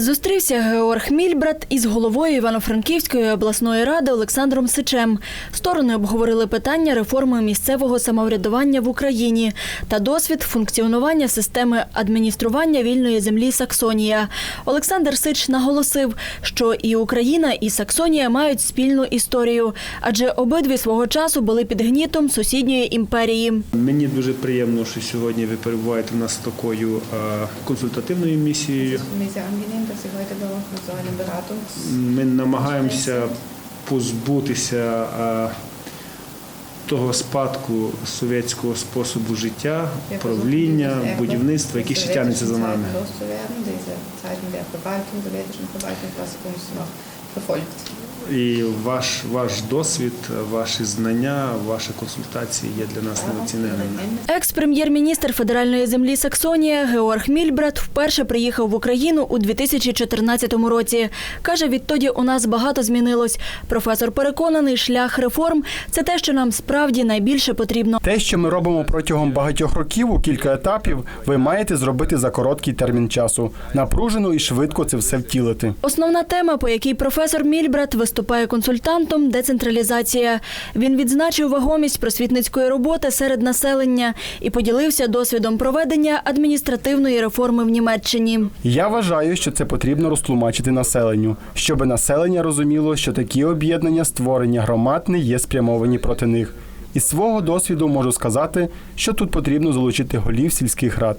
Зустрівся Георг Мільбрат із головою Івано-Франківської обласної ради Олександром Сичем. Сторони обговорили питання реформи місцевого самоврядування в Україні та досвід функціонування системи адміністрування вільної землі Саксонія. Олександр Сич наголосив, що і Україна, і Саксонія мають спільну історію, адже обидві свого часу були під гнітом сусідньої імперії. Мені дуже приємно, що сьогодні ви перебуваєте в нас такою е, консультативною місією. Ми намагаємося позбутися е, того спадку совєтського способу життя, правління, будівництва, яке ще тягнеться за нами. І ваш, ваш досвід, ваші знання, ваші консультації є для нас неоціненними. Екс-прем'єр-міністр федеральної землі Саксонія Георг Мільбрат вперше приїхав в Україну у 2014 році. Каже, відтоді у нас багато змінилось. Професор переконаний, шлях реформ це те, що нам справді найбільше потрібно. Те, що ми робимо протягом багатьох років у кілька етапів, ви маєте зробити за короткий термін часу. Напружено і швидко це все втілити. Основна тема, по якій професор Мільбрат виступає консультантом децентралізація. Він відзначив вагомість просвітницької роботи серед населення і поділився досвідом проведення адміністративної реформи в Німеччині. Я вважаю, що це потрібно розтлумачити населенню, щоб населення розуміло, що такі об'єднання створення громад не є спрямовані проти них. Із свого досвіду можу сказати, що тут потрібно залучити голів сільських рад.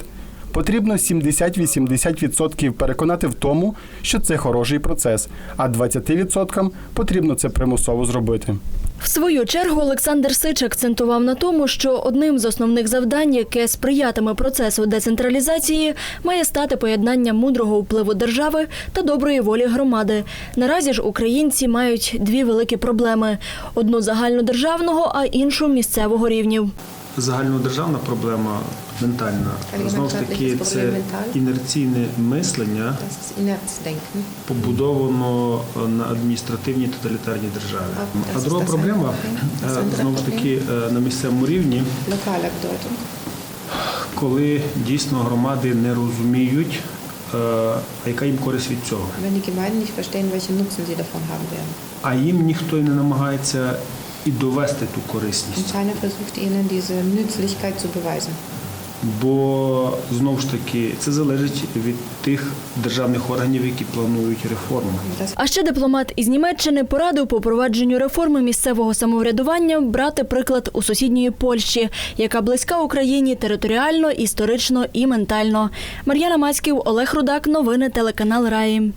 Потрібно 70-80% переконати в тому, що це хороший процес, а 20% потрібно це примусово зробити. В свою чергу Олександр Сич акцентував на тому, що одним з основних завдань, яке сприятиме процесу децентралізації, має стати поєднання мудрого впливу держави та доброї волі громади. Наразі ж українці мають дві великі проблеми: одну загальнодержавного, а іншу місцевого рівнів. Загальнодержавна проблема ментальна. Знову ж таки, це інерційне мислення. Побудовано на адміністративній тоталітарній державі. А, друга проблема е, знову ж таки е, на місцевому рівні, коли дійсно громади не розуміють, е, а яка їм користь від цього. А їм ніхто і не намагається і довести ту корисність. keiner versucht ihnen diese Nützlichkeit zu beweisen. Бо знову ж таки це залежить від тих державних органів, які планують реформу. А ще дипломат із Німеччини порадив по провадженню реформи місцевого самоврядування брати приклад у сусідньої Польщі, яка близька Україні територіально, історично і ментально. Мар'яна Мацьків, Олег Рудак. Новини телеканал Раї.